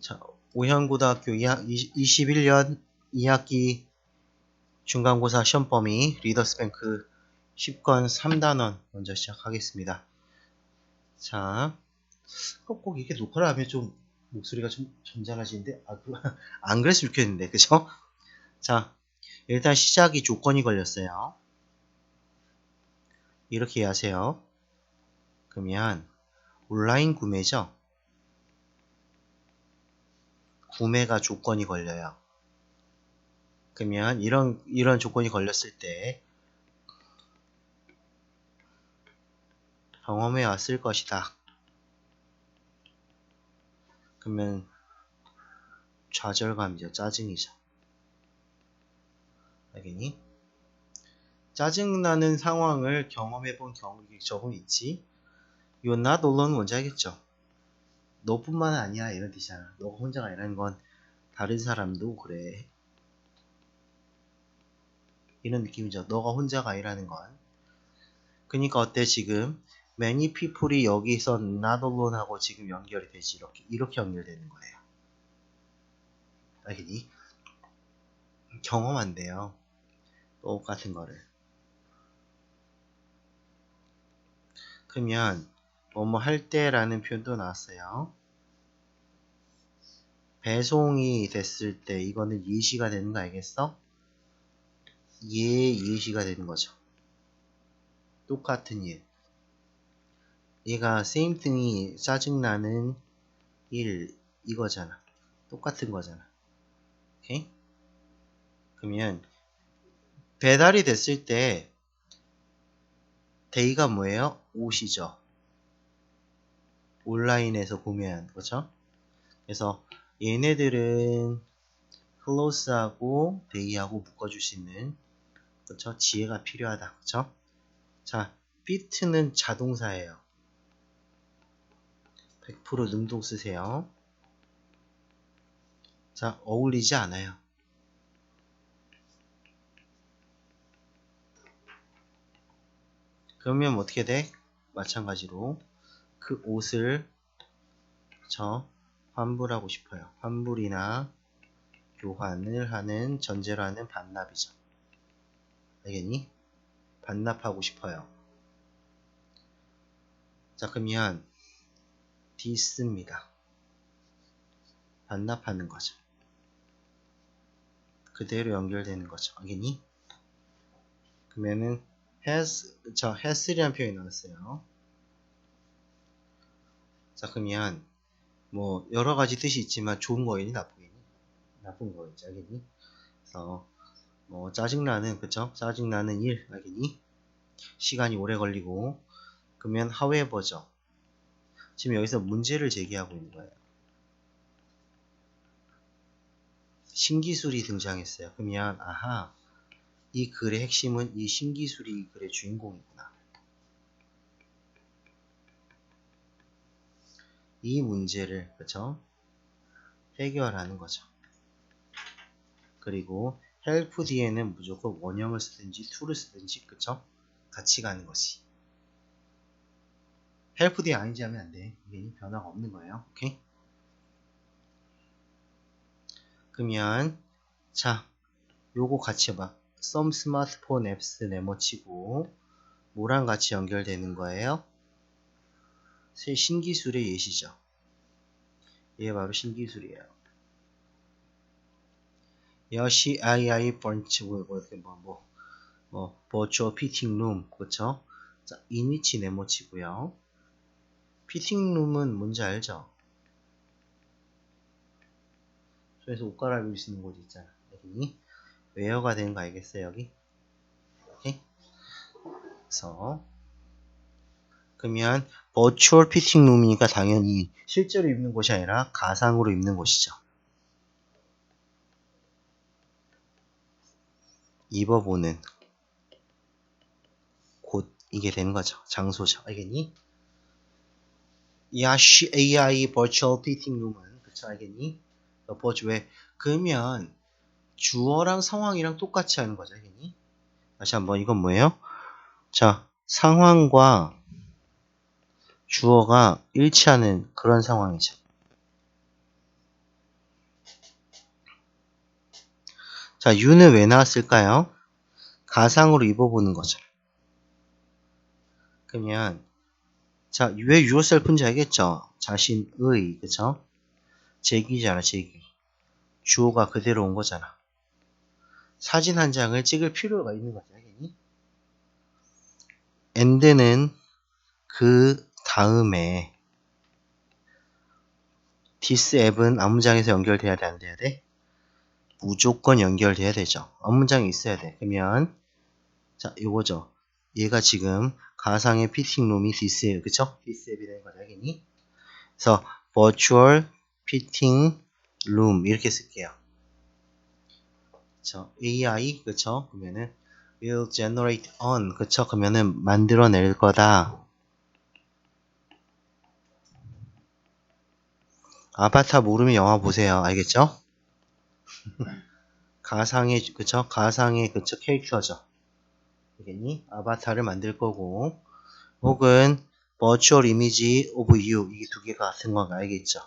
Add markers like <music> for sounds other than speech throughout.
자, 오현고등학교 2학, 21년 2학기 중간고사 시험 범위 리더스뱅크 10권 3단원 먼저 시작하겠습니다. 자, 꼭, 꼭 이렇게 녹화를 하면 좀 목소리가 좀 점잖아지는데, 아, 그, <laughs> 안 그랬으면 좋겠는데, 그죠? 자, 일단 시작이 조건이 걸렸어요. 이렇게 하세요. 그러면 온라인 구매죠? 구매가 조건이 걸려요. 그러면 이런 이런 조건이 걸렸을 때 경험해 왔을 것이다. 그러면 좌절감이죠. 짜증이죠. 알겠니? 짜증나는 상황을 경험해 본 경험이 조금 있지? 요 not alone 뭔지 알겠죠? 너뿐만 아니야 이런 뜻이잖아. 너가 혼자가 아니라는 건 다른 사람도 그래. 이런 느낌이죠. 너가 혼자가 아니라는 건. 그니까 어때 지금 many people이 여기서 not alone 하고 지금 연결이 되지 이렇게 이렇게 연결되는 거예요. 알겠니? 경험한대요. 똑같은 거를. 그러면 뭐뭐 할 때라는 표현도 나왔어요. 배송이 됐을 때 이거는 예시가 되는 거 알겠어? 예 예시가 되는 거죠. 똑같은 예. 얘가 same thing이 짜증나는 일 이거잖아. 똑같은 거잖아. 오케이? 그러면 배달이 됐을 때 데이가 뭐예요? 옷이죠. 온라인에서 구매한 거죠. 그래서 얘네들은 클로스하고 데이하고 묶어줄 수 있는 그렇죠? 지혜가 필요하다. 그렇죠? 자, 비트는 자동사예요. 100% 능동 쓰세요. 자, 어울리지 않아요. 그러면 어떻게 돼? 마찬가지로 그 옷을 저 환불하고 싶어요. 환불이나 교환을 하는 전제로 하는 반납이죠. 알겠니? 반납하고 싶어요. 자, 그러면 디스입니다. 반납하는 거죠. 그대로 연결되는 거죠. 알겠니? 그러면은 has, 저 has이라는 표현이 나왔어요. 자, 그러면 뭐 여러 가지 뜻이 있지만 좋은 거이니 나쁘겠니? 나쁜 거겠지, 알겠니? 그래서 뭐 짜증나는 그쵸? 짜증나는 일 알겠니? 시간이 오래 걸리고 그러면 however죠. 지금 여기서 문제를 제기하고 있는 거예요. 신기술이 등장했어요. 그러면 아하 이 글의 핵심은 이 신기술이 이 글의 주인공이구나. 이 문제를 그쵸? 해결하는 거죠. 그리고 help 뒤에는 무조건 원형을 쓰든지 to를 쓰든지 그쵸? 같이 가는 것이. help 뒤에 아닌지 하면 안 돼. 이게 변화가 없는 거예요. 오케이? 그러면 자 요거 같이 해봐. some smartphone apps 네모 치고 뭐랑 같이 연결되는 거예요? 새 신기술의 예시죠. 이게 바로 신기술이에요. 여시 아이아이 번치 뭐, 뭐, 뭐, 뭐, 뭐, 버추어 피팅룸, 그쵸? 자, 이니치 네모치고요. 피팅룸은 뭔지 알죠? 그래서 옷 갈아입을 수 있는 곳 있잖아. 여기 웨어가 되는 거 알겠어요, 여기? 오케이? 그래서 그러면 버추얼 피팅 룸이니까 당연히 실제로 입는 곳이 아니라 가상으로 입는 곳이죠. 입어보는 곳 이게 되는 거죠. 장소죠. 알겠니? 야시 AI 버추얼 피팅 룸은 그쵸 알겠니? 버추 왜? 그러면 주어랑 상황이랑 똑같이 하는 거죠. 알겠니? 다시 한번 이건 뭐예요? 자 상황과 주어가 일치하는 그런 상황이죠. 자, 유는 왜 나왔을까요? 가상으로 입어보는 거죠. 그러면 자, 왜 yourself인지 알겠죠? 자신의, 그쵸? 제기잖아, 제기. 주어가 그대로 온 거잖아. 사진 한 장을 찍을 필요가 있는 거지, 알겠니? 엔드는 그 다음에 this 앱은 앞문장에서 연결돼야 돼, 안 돼야 돼? 무조건 연결돼야 되죠. 앞문장이 있어야 돼. 그러면 자, 요거죠. 얘가 지금 가상의 피팅룸이 디스예요. 그쵸? 디스 앱이라는 거죠. 알겠니? 그래서 virtual fitting room 이렇게 쓸게요. 그쵸? AI 그쵸? 그러면은 will generate on 그쵸? 그러면은 만들어낼 거다. 아바타 모르면 영화 보세요. 알겠죠? 가상의 그쵸? 가상의 그쵸? 캐릭터죠. 알겠니? 아바타를 만들 거고 혹은 virtual image of you 이게 두 개가 같은 건 알겠죠?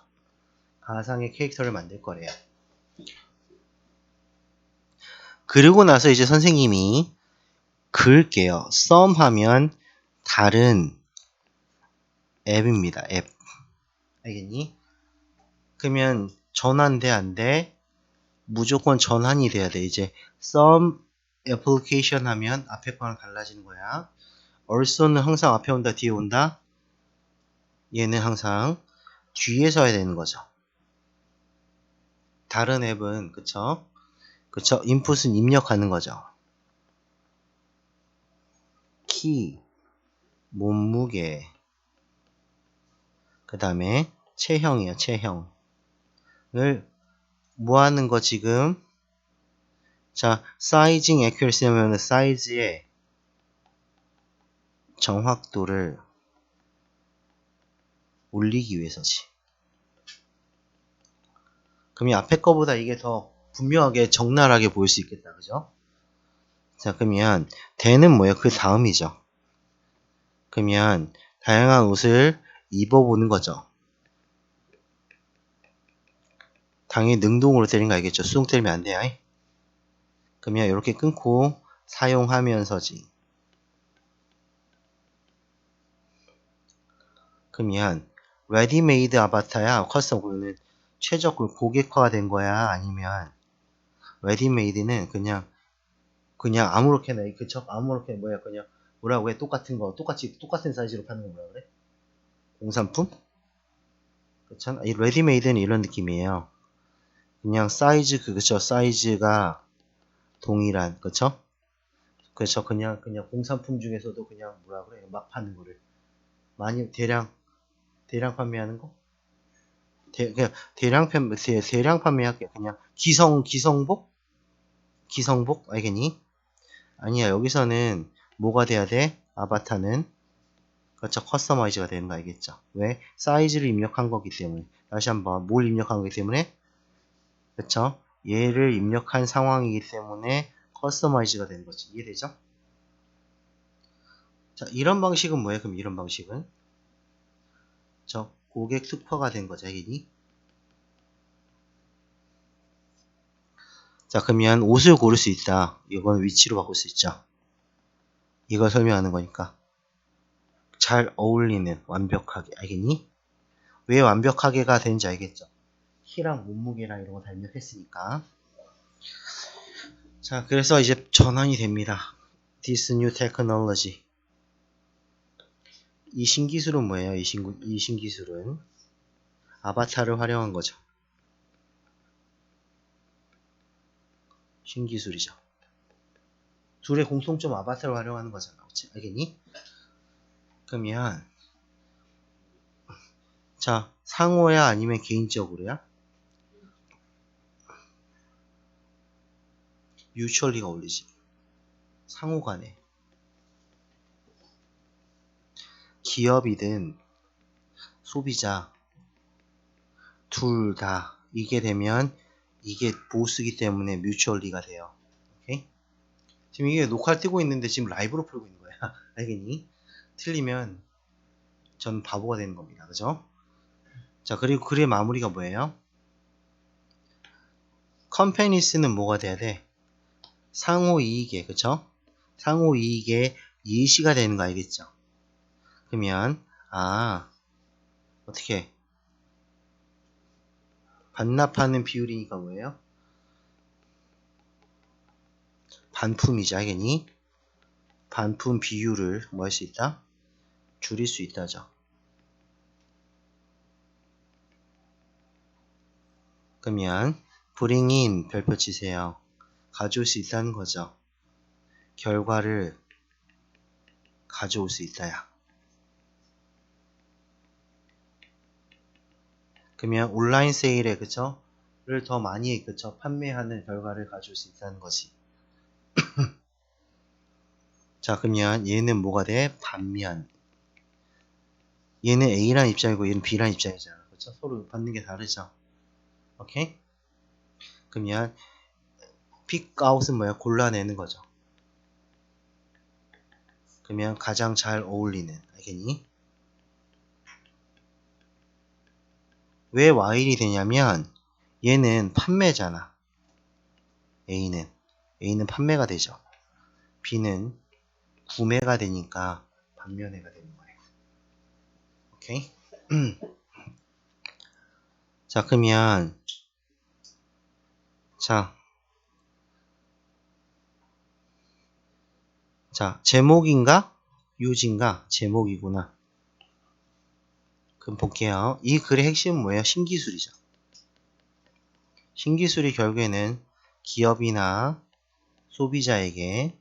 가상의 캐릭터를 만들 거래요. 그리고 나서 이제 선생님이 그을게요. some 하면 다른 앱입니다. 앱. 알겠니? 그러면 전환돼 안 돼? 무조건 전환이 돼야 돼. 이제 some application 하면 앞에 거랑 달라지는 거야. also는 항상 앞에 온다, 뒤에 온다. 얘는 항상 뒤에 서야 되는 거죠. 다른 앱은 그쵸? 그쵸? 인풋은 입력하는 거죠. 키, 몸무게, 그 다음에 체형이에요. 체형을 뭐 하는 거 지금? 자, 사이징 액큐러시 하면 사이즈의 정확도를 올리기 위해서지. 그럼 이 앞에 거보다 이게 더 분명하게 적나라하게 보일 수 있겠다. 그죠? 자, 그러면 대는 뭐예요? 그 다음이죠. 그러면 다양한 옷을 입어보는 거죠. 당연히 능동으로 때린 거 알겠죠? 수동 때리면 안 돼요. 그러면 이렇게 끊고 사용하면서지. 그러면 레디메이드 아바타야? 커스텀 그거는 최적 고객화가 된 거야? 아니면 레디메이드는 그냥 그냥 아무렇게나 그쵸 아무렇게 뭐야? 그냥 뭐라고 해? 똑같은 거 똑같이 똑같은 사이즈로 파는 거 뭐라 그래? 공산품? 그렇잖아. 이 레디메이드는 이런 느낌이에요 그냥 사이즈 그 그쵸? 사이즈가 동일한 그쵸? 그쵸? 그냥 그냥 공산품 중에서도 그냥 뭐라 그래? 막 파는 거를. 많이 대량 대량 판매하는 거? 대, 그냥 대량 판매 대, 대량 판매할게 그냥 기성 기성복? 기성복? 알겠니? 아니야 여기서는 뭐가 돼야 돼? 아바타는? 그렇죠 커스터마이즈가 되는 거 알겠죠? 왜? 사이즈를 입력한 거기 때문에. 다시 한번 뭘 입력한 거기 때문에 그쵸 얘를 입력한 상황이기 때문에 커스터마이즈가 되는 거지 이해되죠 자 이런 방식은 뭐예요 그럼 이런 방식은 저 고객 특화가 된 거죠, 이니. 자, 그러면 옷을 고를 수 있다. 이건 위치로 바꿀 수 있죠. 이걸 설명하는 거니까. 잘 어울리는 완벽하게 알겠니? 왜 완벽하게가 되는지 알겠죠? 키랑 몸무게랑 이런 거 다 입력했으니까. 자, 그래서 이제 전환이 됩니다. This new technology. 이 신기술은 뭐예요? 이, 신, 이 신기술은 아바타를 활용한 거죠. 신기술이죠. 둘의 공통점 아바타를 활용하는 거잖아. 그치? 알겠니? 그러면 자 상호야 아니면 개인적으로야? 뮤추얼리가 올리지. 상호 간에. 기업이든 소비자 둘 다 이게 되면 이게 보스기 때문에 뮤추얼리가 돼요. 오케이? 지금 이게 녹화 뜨고 있는데 지금 라이브로 풀고 있는 거야. <laughs> 알겠니? 틀리면 전 바보가 되는 겁니다. 그죠? 자, 그리고 글의 마무리가 뭐예요? 컴페니스는 뭐가 돼야 돼? 상호 이익에 그쵸? 상호 이익에 예시가 되는 거 알겠죠? 그러면 아 어떻게 반납하는 비율이니까 뭐예요? 반품이죠, 알겠니? 반품 비율을 뭐 할 수 있다? 줄일 수 있다죠. 그러면 in 별표 치세요. 가져올 수 있다는 거죠. 결과를 가져올 수 있다야. 그러면 온라인 세일에 그쵸? 를더 많이 그쵸? 판매하는 결과를 가져올 수 있다는 거지. <clears throat> 자 그러면 얘는 뭐가 돼? 반면 얘는 A란 입장이고 얘는 B란 입장이잖아. 그쵸? 서로 받는 게 다르죠. 오케이? 그러면 픽아웃은 뭐야? 골라내는 거죠. 그러면 가장 잘 어울리는 알겠니? 왜 와일이 되냐면 얘는 판매잖아. A는 A는 판매가 되죠. B는 구매가 되니까 반면에가 되는 거예요. 오케이? <clears throat> 자 그러면 자, 자 제목인가? 유진가? 제목이구나. 그럼 볼게요. 이 글의 핵심은 뭐예요? 신기술이죠. 신기술이 결국에는 기업이나 소비자에게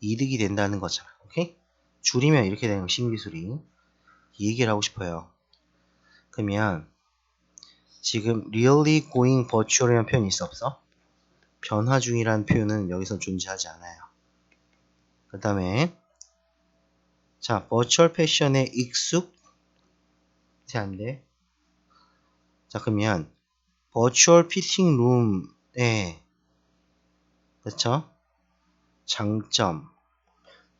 이득이 된다는 거잖아. 오케이? 줄이면 이렇게 되는 거 신기술이. 이 얘기를 하고 싶어요. 그러면 지금 really going virtual이라는 표현이 있어 없어? 변화 중이라는 표현은 여기서 존재하지 않아요. 그 다음에 자 virtual 패션에 익숙 안돼. 자 그러면 virtual fitting room의 그쵸? 장점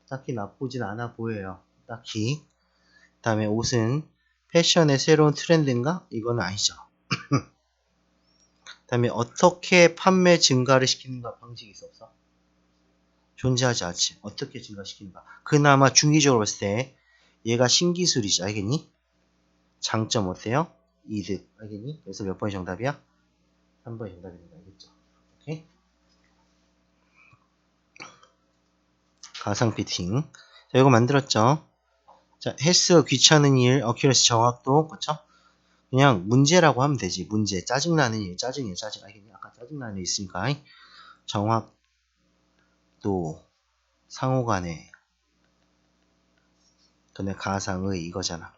딱히 나쁘진 않아 보여요. 딱히 그 다음에 옷은 패션의 새로운 트렌드인가? 이건 아니죠. <laughs> 그 다음에 어떻게 판매 증가를 시키는가 방식이 있어 없어? 존재하지 않지. 어떻게 증가시키는가. 그나마 중의적으로 봤을 때 얘가 신기술이지. 알겠니? 장점 어때요? 이득. 알겠니? 그래서 몇 번이 정답이야? 3번이 정답입니다. 알겠죠? 오케이? 가상 피팅. 자, 이거 만들었죠? 자, 헬스 귀찮은 일, 어큐러시 정확도, 그쵸? 그냥 문제라고 하면 되지. 문제. 짜증나는 일, 짜증이에요, 짜증. 알겠니? 아까 짜증나는 일 있으니까. 정확 도, 상호 간에. 근데 가상의 이거잖아.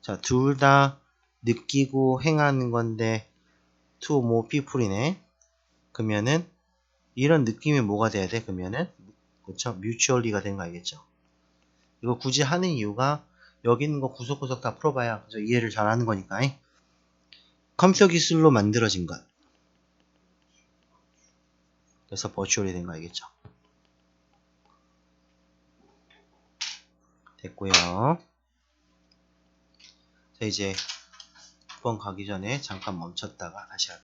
자, 둘 다 느끼고 행하는 건데, to more people이네. 그러면은, 이런 느낌이 뭐가 돼야 돼? 그러면은, 그쵸? 뮤추얼리가 된 거 알겠죠? 이거 굳이 하는 이유가 여기 있는 거 구석구석 다 풀어봐야? 이해를 잘 하는 거니까. 컴퓨터 기술로 만들어진 것. 그래서 버추얼이 된 거 알겠죠? 됐고요. 자 이제 6번 가기 전에 잠깐 멈췄다가 다시 할게요.